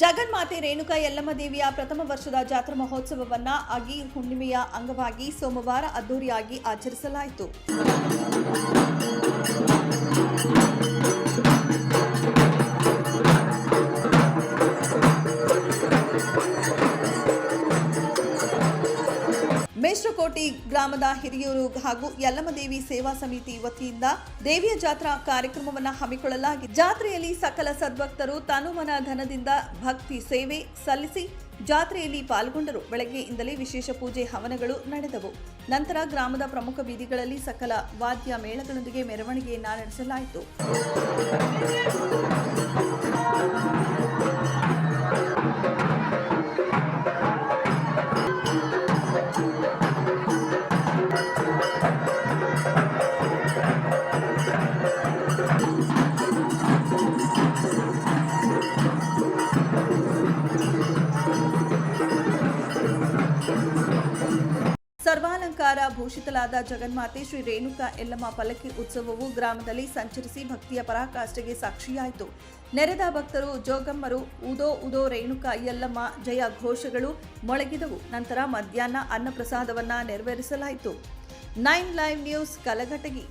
ಜಗನ್ಮಾತೆ ರೇಣುಕಾ ಯಲ್ಲಮ್ಮ ದೇವಿಯ ಪ್ರಥಮ ವರ್ಷದ ಜಾತ್ರಾ ಮಹೋತ್ಸವವನ್ನು ಅಗಿ ಹುಣ್ಣಿಮೆಯ ಅಂಗವಾಗಿ ಸೋಮವಾರ ಅದ್ದೂರಿಯಾಗಿ ಆಚರಿಸಲಾಯಿತು. ಮೇಷ್ಟ್ರಕೋಟಿ ಗ್ರಾಮದ ಹಿರಿಯೂರು ಹಾಗೂ ಯಲ್ಲಮ್ಮದೇವಿ ಸೇವಾ ಸಮಿತಿ ವತಿಯಿಂದ ದೇವಿಯ ಜಾತ್ರಾ ಕಾರ್ಯಕ್ರಮವನ್ನು ಹಮ್ಮಿಕೊಳ್ಳಲಾಗಿದೆ ಜಾತ್ರೆಯಲ್ಲಿ ಸಕಲ ಸದ್ಭಕ್ತರು ತನುಮನ ಧನದಿಂದ ಭಕ್ತಿ ಸೇವೆ ಸಲ್ಲಿಸಿ ಜಾತ್ರೆಯಲ್ಲಿ ಪಾಲ್ಗೊಂಡರು. ಬೆಳಗ್ಗೆಯಿಂದಲೇ ವಿಶೇಷ ಪೂಜೆ ಹವನಗಳು ನಡೆದವು. ನಂತರ ಗ್ರಾಮದ ಪ್ರಮುಖ ಬೀದಿಗಳಲ್ಲಿ ಸಕಲ ವಾದ್ಯ ಮೇಳಗಳೊಂದಿಗೆ ಮೆರವಣಿಗೆಯನ್ನ ನಡೆಸಲಾಯಿತು. ಸರ್ವಾಲಂಕಾರ ಭೂಷಿತಲಾದ ಜಗನ್ಮಾತೆ ಶ್ರೀ ರೇಣುಕಾ ಎಲ್ಲಮ್ಮ ಪಲ್ಲಕ್ಕಿ ಉತ್ಸವವು ಗ್ರಾಮದಲ್ಲಿ ಸಂಚರಿಸಿ ಭಕ್ತಿಯ ಪರಾಕಾಷ್ಠೆಗೆ ಸಾಕ್ಷಿಯಾಯಿತು. ನೆರೆದ ಭಕ್ತರು, ಜೋಗಮ್ಮರು, ಉದೋ ಉದೋ ರೇಣುಕಾ ಎಲ್ಲಮ್ಮ ಜಯ ಘೋಷಗಳು ಮೊಳಗಿದವು. ನಂತರ ಮಧ್ಯಾಹ್ನ ಅನ್ನಪ್ರಸಾದವನ್ನು ನೆರವೇರಿಸಲಾಯಿತು. Nine live news Kalghatgi.